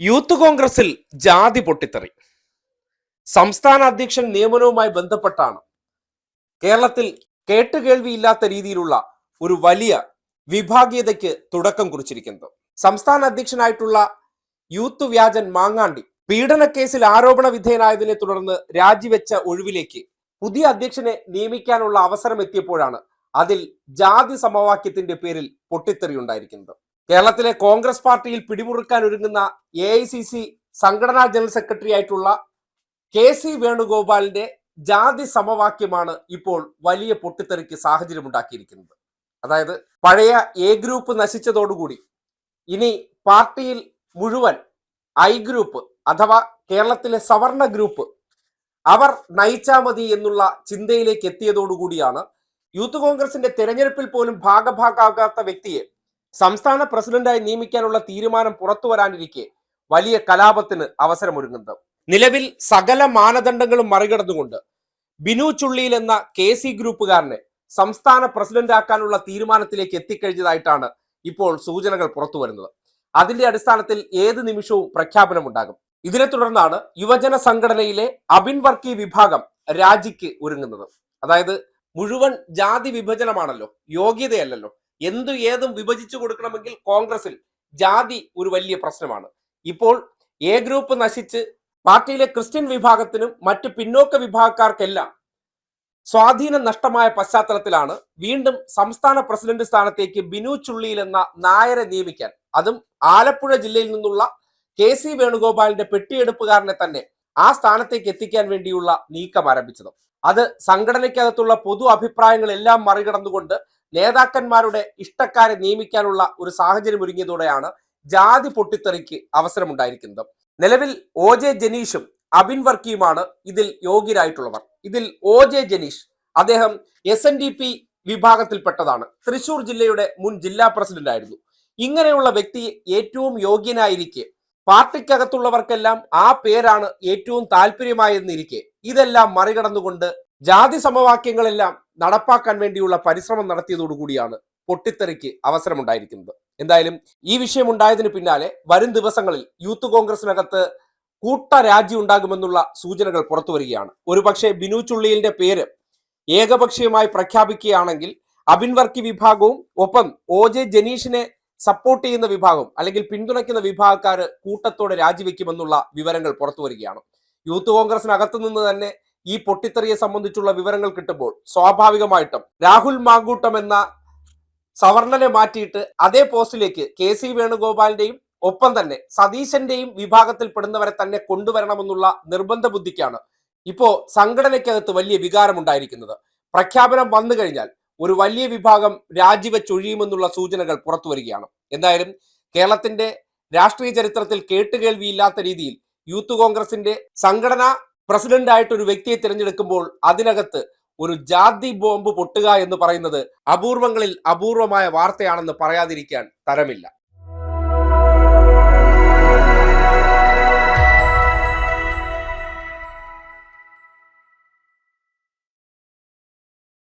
Youth കോൺഗ്രസിൽ ജാതി പൊട്ടിത്തെറി. സംസ്ഥാന അധ്യക്ഷൻ നിയമനവുമായി ബന്ധപ്പെട്ടാണ് കേരളത്തിൽ കേട്ടുകേൾവിയില്ലാത്ത രീതിയിലുള്ള ഒരു വലിയ വിഭാഗീയതയ്ക്ക് തുടക്കം കുറിച്ചിരിക്കുന്നത്. സംസ്ഥാന അധ്യക്ഷനായിട്ടുള്ള യൂത്ത് വ്യാജൻ മാങ്ങാണ്ടി പീഡനക്കേസിൽ ആരോപണ വിധേയനായതിനെ തുടർന്ന് രാജിവെച്ച ഒഴിവിലേക്ക് പുതിയ അധ്യക്ഷനെ നിയമിക്കാനുള്ള അവസരം എത്തിയപ്പോഴാണ് അതിൽ ജാതി സമവാക്യത്തിന്റെ പേരിൽ പൊട്ടിത്തെറി ഉണ്ടായിരിക്കുന്നത്. കേരളത്തിലെ കോൺഗ്രസ് പാർട്ടിയിൽ പിടിമുറുക്കാൻ ഒരുങ്ങുന്ന എ ഐ സി സി സംഘടനാ ജനറൽ സെക്രട്ടറി ആയിട്ടുള്ള കെ സി വേണുഗോപാലിന്റെ ജാതി സമവാക്യമാണ് ഇപ്പോൾ വലിയ പൊട്ടിത്തെറിക്ക് സാഹചര്യമുണ്ടാക്കിയിരിക്കുന്നത് അതായത് പഴയ എ ഗ്രൂപ്പ് നശിച്ചതോടുകൂടി ഇനി പാർട്ടിയിൽ മുഴുവൻ ഐ ഗ്രൂപ്പ് അഥവാ കേരളത്തിലെ സവർണ ഗ്രൂപ്പ് അവർ നയിച്ചാ മതി എന്നുള്ള ചിന്തയിലേക്ക് എത്തിയതോടുകൂടിയാണ് യൂത്ത് കോൺഗ്രസിന്റെ തെരഞ്ഞെടുപ്പിൽ പോലും ഭാഗഭാഗാകാത്ത വ്യക്തിയെ സംസ്ഥാന പ്രസിഡന്റായി നിയമിക്കാനുള്ള തീരുമാനം പുറത്തു വരാനിരിക്കെ വലിയ കലാപത്തിന് അവസരമൊരുങ്ങുന്നത്. നിലവിൽ സകല മാനദണ്ഡങ്ങളും മറികടന്നുകൊണ്ട് ബിനു ചുള്ളിയിൽ എന്ന കെ സി ഗ്രൂപ്പുകാരനെ സംസ്ഥാന പ്രസിഡന്റ് ആക്കാനുള്ള തീരുമാനത്തിലേക്ക് എത്തിക്കഴിഞ്ഞതായിട്ടാണ് ഇപ്പോൾ സൂചനകൾ പുറത്തു വരുന്നത്. അതിന്റെ അടിസ്ഥാനത്തിൽ ഏത് നിമിഷവും പ്രഖ്യാപനമുണ്ടാകും. ഇതിനെ തുടർന്നാണ് യുവജന സംഘടനയിലെ അബിൻ വർക്കി വിഭാഗം രാജിക്ക് ഒരുങ്ങുന്നത്. അതായത് മുഴുവൻ ജാതി വിഭജനമാണല്ലോ യോഗ്യതയല്ലല്ലോ എന്തു ഏതും വിഭജിച്ചു കൊടുക്കണമെങ്കിൽ കോൺഗ്രസിൽ ജാതി ഒരു വലിയ പ്രശ്നമാണ്. ഇപ്പോൾ എ ഗ്രൂപ്പ് നശിച്ച് പാർട്ടിയിലെ ക്രിസ്ത്യൻ വിഭാഗത്തിനും മറ്റ് പിന്നോക്ക വിഭാഗക്കാർക്കെല്ലാം സ്വാധീനം നഷ്ടമായ പശ്ചാത്തലത്തിലാണ് വീണ്ടും സംസ്ഥാന പ്രസിഡന്റ് സ്ഥാനത്തേക്ക് ബിനു ചുള്ളിയിൽ എന്ന നായരെ നിയമിക്കാൻ. അതും ആലപ്പുഴ ജില്ലയിൽ നിന്നുള്ള കെ സി വേണുഗോപാലിന്റെ പെട്ടിയെടുപ്പുകാരനെ തന്നെ ആ സ്ഥാനത്തേക്ക് എത്തിക്കാൻ വേണ്ടിയുള്ള നീക്കം ആരംഭിച്ചത്. അത് സംഘടനയ്ക്കകത്തുള്ള പൊതു അഭിപ്രായങ്ങളെല്ലാം മറികടന്നുകൊണ്ട് നേതാക്കന്മാരുടെ ഇഷ്ടക്കാരെ നിയമിക്കാനുള്ള ഒരു സാഹചര്യം ഒരുങ്ങിയതോടെയാണ് ജാതി പൊട്ടിത്തെറിക്ക് അവസരമുണ്ടായിരിക്കുന്നത്. നിലവിൽ ഒ ജെ ജനീഷും അബിൻ വർക്കിയുമാണ് ഇതിൽ യോഗ്യരായിട്ടുള്ളവർ. ഇതിൽ ഒ ജെ ജനീഷ് അദ്ദേഹം എസ് എൻ ഡി പി വിഭാഗത്തിൽപ്പെട്ടതാണ്. തൃശൂർ ജില്ലയുടെ മുൻ ജില്ലാ പ്രസിഡന്റ് ആയിരുന്നു ഇങ്ങനെയുള്ള വ്യക്തി ഏറ്റവും യോഗ്യനായിരിക്കെ. പാർട്ടിക്കകത്തുള്ളവർക്കെല്ലാം ആ പേരാണ് ഏറ്റവും താല്പര്യമായെന്നിരിക്കെ. ഇതെല്ലാം മറികടന്നുകൊണ്ട് ജാതി സമവാക്യങ്ങളെല്ലാം നടപ്പാക്കാൻ വേണ്ടിയുള്ള പരിശ്രമം നടത്തിയതോടുകൂടിയാണ് പൊട്ടിത്തെറിക്ക് അവസരമുണ്ടായിരിക്കുന്നത്. എന്തായാലും ഈ വിഷയം ഉണ്ടായതിന് പിന്നാലെ വരും ദിവസങ്ങളിൽ യൂത്ത് കോൺഗ്രസിനകത്ത് കൂട്ട രാജ്യം ഉണ്ടാകുമെന്നുള്ള സൂചനകൾ പുറത്തു വരികയാണ്. ഒരുപക്ഷെ ബിനു ചുള്ളിയിലിന്റെ പേര് ഏകപക്ഷീയമായി പ്രഖ്യാപിക്കുകയാണെങ്കിൽ അബിൻ വർക്കി വിഭാഗവും ഒപ്പം ഒ ജെ ജനീഷിനെ സപ്പോർട്ട് ചെയ്യുന്ന വിഭാഗം അല്ലെങ്കിൽ പിന്തുണയ്ക്കുന്ന വിഭാഗക്കാര് കൂട്ടത്തോടെ രാജിവെക്കുമെന്നുള്ള വിവരങ്ങൾ പുറത്തു വരികയാണ്. യൂത്ത് കോൺഗ്രസിനകത്തു നിന്ന് തന്നെ ഈ പൊട്ടിത്തെറിയെ സംബന്ധിച്ചുള്ള വിവരങ്ങൾ കിട്ടുമ്പോൾ സ്വാഭാവികമായിട്ടും രാഹുൽ മാങ്കൂട്ടം എന്ന സവർണനെ മാറ്റിയിട്ട് അതേ പോസ്റ്റിലേക്ക് കെ സി വേണുഗോപാലിന്റെയും ഒപ്പം തന്നെ സതീശന്റെയും വിഭാഗത്തിൽപ്പെടുന്നവരെ തന്നെ കൊണ്ടുവരണമെന്നുള്ള നിർബന്ധ ബുദ്ധിക്കാണ് ഇപ്പോ സംഘടനയ്ക്കകത്ത് വലിയ വികാരമുണ്ടായിരിക്കുന്നത്. പ്രഖ്യാപനം വന്നു കഴിഞ്ഞാൽ ഒരു വലിയ വിഭാഗം രാജിവെച്ചൊഴിയുമെന്നുള്ള സൂചനകൾ പുറത്തു വരികയാണ്. എന്തായാലും കേരളത്തിന്റെ രാഷ്ട്രീയ ചരിത്രത്തിൽ കേട്ടുകേൾവിയില്ലാത്ത രീതിയിൽ യൂത്ത് കോൺഗ്രസിന്റെ സംഘടനാ പ്രസിഡന്റ് ആയിട്ട് ഒരു വ്യക്തിയെ തിരഞ്ഞെടുക്കുമ്പോൾ അതിനകത്ത് ഒരു ജാതി ബോംബ് പൊട്ടുക എന്ന് പറയുന്നത് അപൂർവങ്ങളിൽ അപൂർവമായ വാർത്തയാണെന്ന് പറയാതിരിക്കാൻ തരമില്ല.